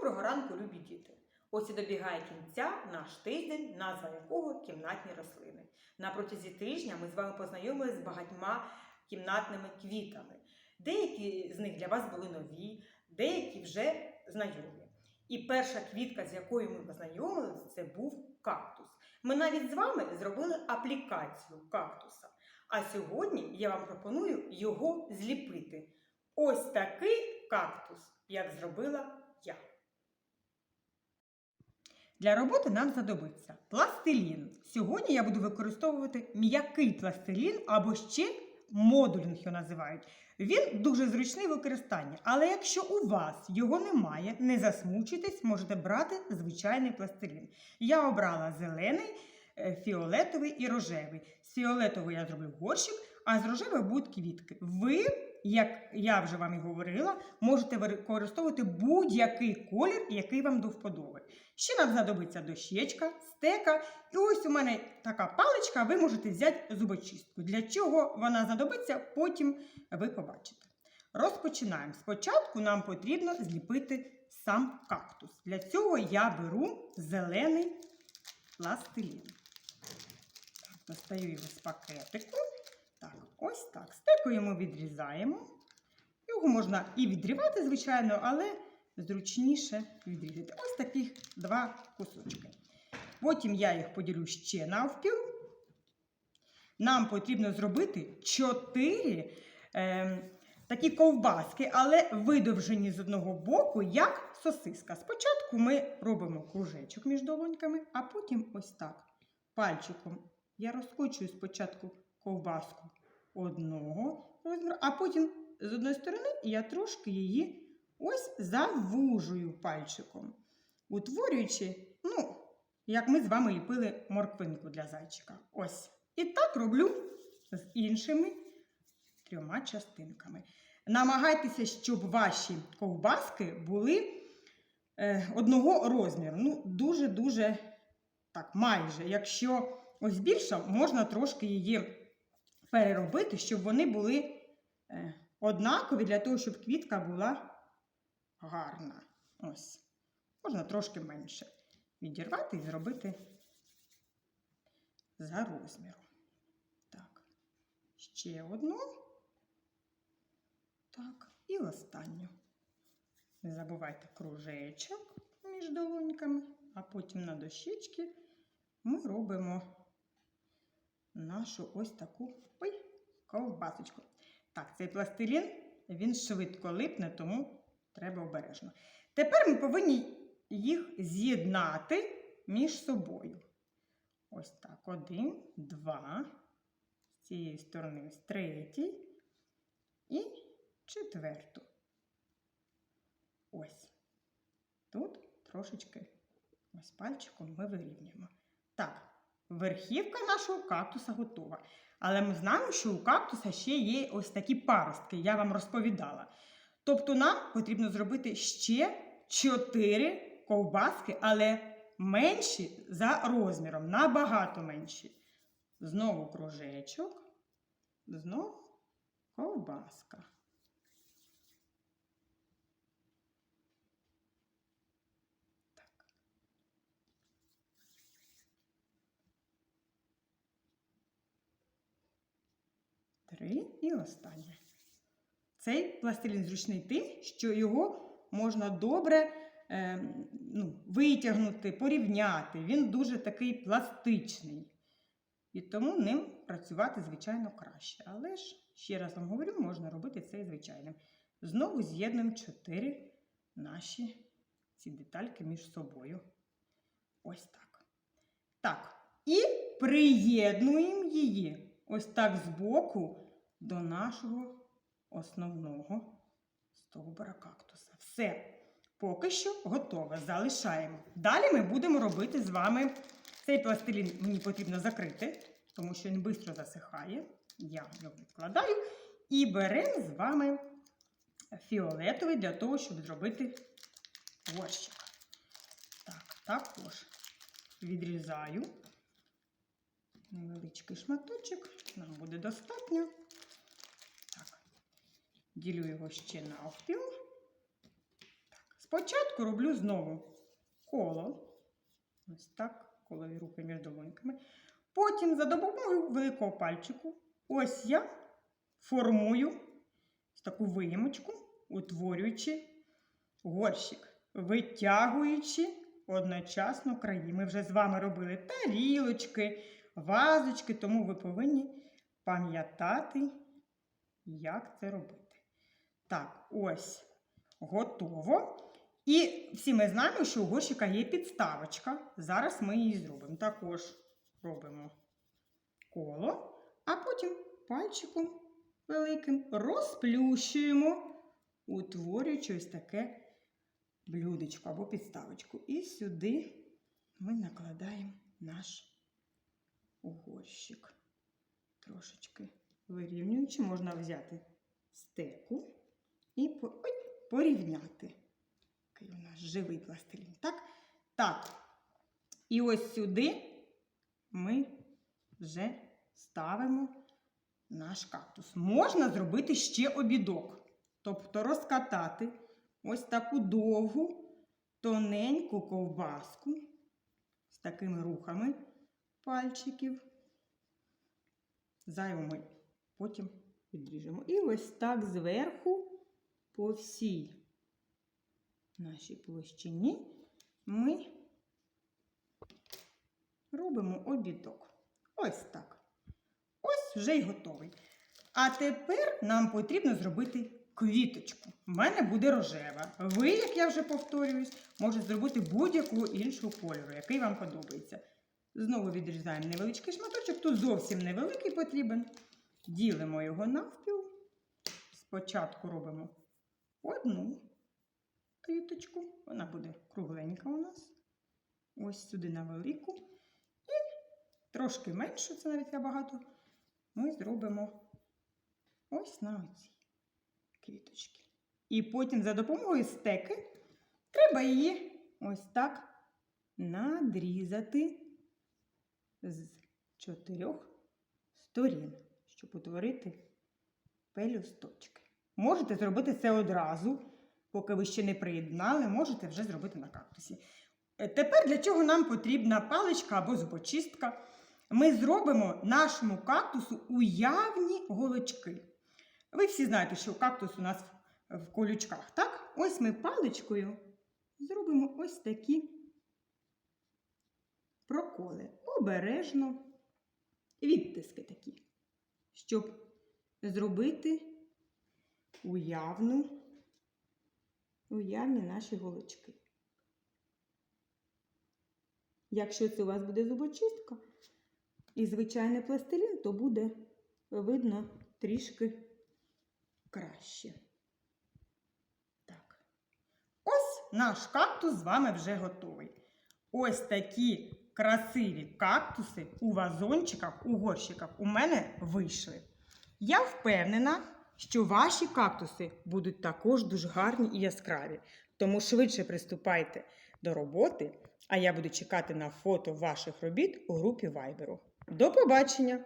Доброго ранку, любі діти! Ось і добігає кінця наш тиждень, назва якого кімнатні рослини. На протязі тижня ми з вами познайомилися з багатьма кімнатними квітами. Деякі з них для вас були нові, деякі вже знайомі. І перша квітка, з якою ми познайомилися, це був кактус. Ми навіть з вами зробили аплікацію кактуса. А сьогодні я вам пропоную його зліпити. Ось такий кактус, як зробила я. Для роботи нам знадобиться пластилін. Сьогодні я буду використовувати м'який пластилін або ще модулінг його називають. Він дуже зручний в використанні, але якщо у вас його немає, не засмучуйтесь, можете брати звичайний пластилін. Я обрала зелений, е, фіолетовий і рожевий. З фіолетового я зроблю горщик, а з рожевого будуть квітки. Ви, як я вже вам і говорила, можете використовувати будь-який колір, який вам до вподоби. Ще нам знадобиться дощечка, стека. І ось у мене така паличка, ви можете взяти зубочистку. Для чого вона знадобиться, потім ви побачите. Розпочинаємо. Спочатку нам потрібно зліпити сам кактус. Для цього я беру зелений пластилін. Достаю його з пакетику. Так, ось так. Стеку йому відрізаємо. Його можна і відрівати, звичайно, але зручніше відрізати. Ось таких два кусочки. Потім я їх поділю ще навпіл. Нам потрібно зробити 4 е, такі ковбаски, але видовжені з одного боку, як сосиска. Спочатку ми робимо кружечок між долоньками, а потім ось так. Пальчиком я розкочую спочатку ковбаску одного розміру, а потім з одної сторони я трошки її ось завужую пальчиком, утворюючи, ну, як ми з вами ліпили морквинку для зайчика. Ось. І так роблю з іншими трьома частинками. Намагайтеся, щоб ваші ковбаски були е, одного розміру. Ну, дуже-дуже так, майже. Якщо ось більша, можна трошки її переробити, щоб вони були е, однакові для того, щоб квітка була гарна. Ось. Можна трошки менше відірвати і зробити за розміром. Так, ще одну. Так, і останню. Не забувайте кружечок між долоньками, а потім на дощечки ми робимо нашу ось таку ой, ковбасочку. Так, цей пластилін, він швидко липне, тому треба обережно. Тепер ми повинні їх з'єднати між собою. Ось так. Один, два. З цієї сторони ось третій і четверту. Ось. Тут трошечки ось пальчиком ми вирівнюємо. Так, верхівка нашого кактуса готова. Але ми знаємо, що у кактуса ще є ось такі паростки, я вам розповідала. Тобто нам потрібно зробити ще 4 ковбаски, але менші за розміром, набагато менші. Знову кружечок, знову ковбаска. Три і останнє. Цей пластилін зручний тим, що його можна добре е, ну, витягнути, порівняти. Він дуже такий пластичний. І тому ним працювати, звичайно, краще. Але ж, ще раз вам говорю, можна робити це і звичайним. Знову з'єднуємо чотири наші ці детальки між собою. Ось так. Так. І приєднуємо її ось так збоку до нашого основного стовбура кактуса. Все. Поки що готове. Залишаємо. Далі ми будемо робити з вами цей пластилін мені потрібно закрити, тому що він швидко засихає. Я його відкладаю. І беремо з вами фіолетовий для того, щоб зробити горщик. Так, також відрізаю невеличкий шматочок, нам буде достатньо. Ділю його ще навпіл. Спочатку роблю знову коло. Ось так, колові руки між долоньками. Потім за допомогою великого пальчику, ось я формую таку виємочку, утворюючи горщик, витягуючи одночасно краї. Ми вже з вами робили тарілочки, вазочки, тому ви повинні пам'ятати, як це робити. Так, ось готово. І всі ми знаємо, що у горщика є підставочка. Зараз ми її зробимо. Також робимо коло, а потім пальчиком великим розплющуємо, утворюючи ось таке блюдечко або підставочку. І сюди ми накладаємо наш горщик. Трошечки вирівнюючи, можна взяти стеку і по- порівняти. Такий у нас живий пластилін. Так? Так. І ось сюди ми вже ставимо наш кактус. Можна зробити ще обідок. Тобто розкатати ось таку довгу, тоненьку ковбаску з такими рухами пальчиків. Зайву ми потім відріжемо. І ось так зверху по всій нашій площині ми робимо обідок. Ось так. Ось вже й готовий. А тепер нам потрібно зробити квіточку. У мене буде рожева. Ви, як я вже повторююсь, можете зробити будь-якого іншого кольору, який вам подобається. Знову відрізаємо невеличкий шматочок, тут зовсім невеликий потрібен. Ділимо його навпіл. Спочатку робимо одну квіточку. Вона буде кругленька у нас. Ось сюди на велику. І трошки меншу, це навіть набагато, ми зробимо ось на оці квіточки. І потім за допомогою стеки треба її ось так надрізати з чотирьох сторін, щоб утворити пелюсточки. Можете зробити це одразу, поки ви ще не приєднали, можете вже зробити на кактусі. Е, Тепер для чого нам потрібна паличка або зубочистка? Ми зробимо нашому кактусу уявні голочки. Ви всі знаєте, що кактус у нас в- в колючках, так? Ось ми паличкою зробимо ось такі проколи. Обережно, відтиски такі, щоб зробити уявну, уявні наші голочки. Якщо це у вас буде зубочистка і звичайний пластилін, то буде видно трішки краще. Так. Ось наш кактус з вами вже готовий. Ось такі красиві кактуси у вазончиках, у горщиках у мене вийшли. Я впевнена, що ваші кактуси будуть також дуже гарні і яскраві. Тому швидше приступайте до роботи, а я буду чекати на фото ваших робіт у групі Viber. До побачення!